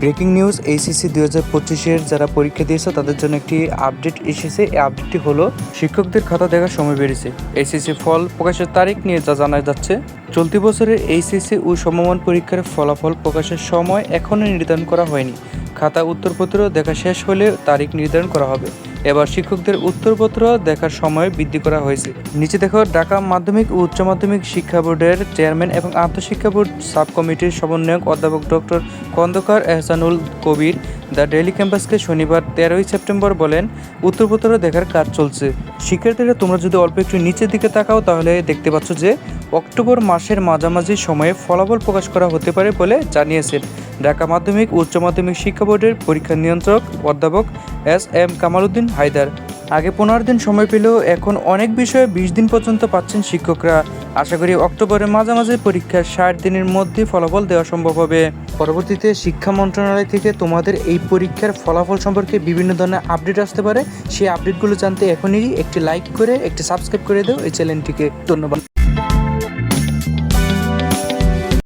Breaking news HSC দুই হাজার পঁচিশের যারা পরীক্ষা দিয়েছে, তাদের জন্য একটি আপডেট এসেছে। এই আপডেটটি হলো, শিক্ষকদের খাতা দেখার সময় বেড়েছে। এইচএসসি ফল প্রকাশের তারিখ নিয়ে যা জানা যাচ্ছে, চলতি বছরের এইচএসসি ও সমমান পরীক্ষার ফলাফল প্রকাশের সময় এখনও নির্ধারণ করা হয়নি। খাতা উত্তরপত্র দেখা শেষ হলে তারিখ নির্ধারণ করা হবে। এবার শিক্ষকদের উত্তরপত্র দেখার সময় বৃদ্ধি করা হয়েছে। নিচে দেখো, ঢাকা মাধ্যমিক ও উচ্চ মাধ্যমিক শিক্ষা বোর্ডের চেয়ারম্যান এবং আন্তঃশিক্ষা বোর্ড সাব কমিটির সমন্বয়ক অধ্যাপক doctor Khandakar Ehsanul Kabir the daily ক্যাম্পাসকে শনিবার তেরোই সেপ্টেম্বর বলেন, উত্তরপত্র দেখার কাজ চলছে। শিক্ষার্থীরা, তোমরা যদি অল্প একটু নিচের দিকে তাকাও, তাহলে দেখতে পাচ্ছ যে, অক্টোবর মাসের মাঝামাঝি সময়ে ফলাফল প্রকাশ করা হতে পারে বলে জানিয়েছেন। ঢাকা মাধ্যমিক, উচ্চ মাধ্যমিক শিক্ষা বোর্ডের পরীক্ষা নিয়ন্ত্রক অধ্যাপক এস এম কামালউদ্দিন হায়দার। আগে পনেরো দিন সময় পেলেও এখন অনেক বিষয়ে বিশ দিন পর্যন্ত পাচ্ছেন শিক্ষকরা। আশা করি অক্টোবরের মাঝামাঝি পরীক্ষার ষাট দিনের মধ্যে ফলাফল দেওয়া সম্ভব হবে। পরবর্তীতে শিক্ষা মন্ত্রণালয় থেকে তোমাদের এই পরীক্ষার ফলাফল সম্পর্কে বিভিন্ন ধরনের আপডেট আসতে পারে। সেই আপডেটগুলো জানতে এখনই একটি লাইক করে, একটি সাবস্ক্রাইব করে দাও এই চ্যানেলটিকে ধন্যবাদ।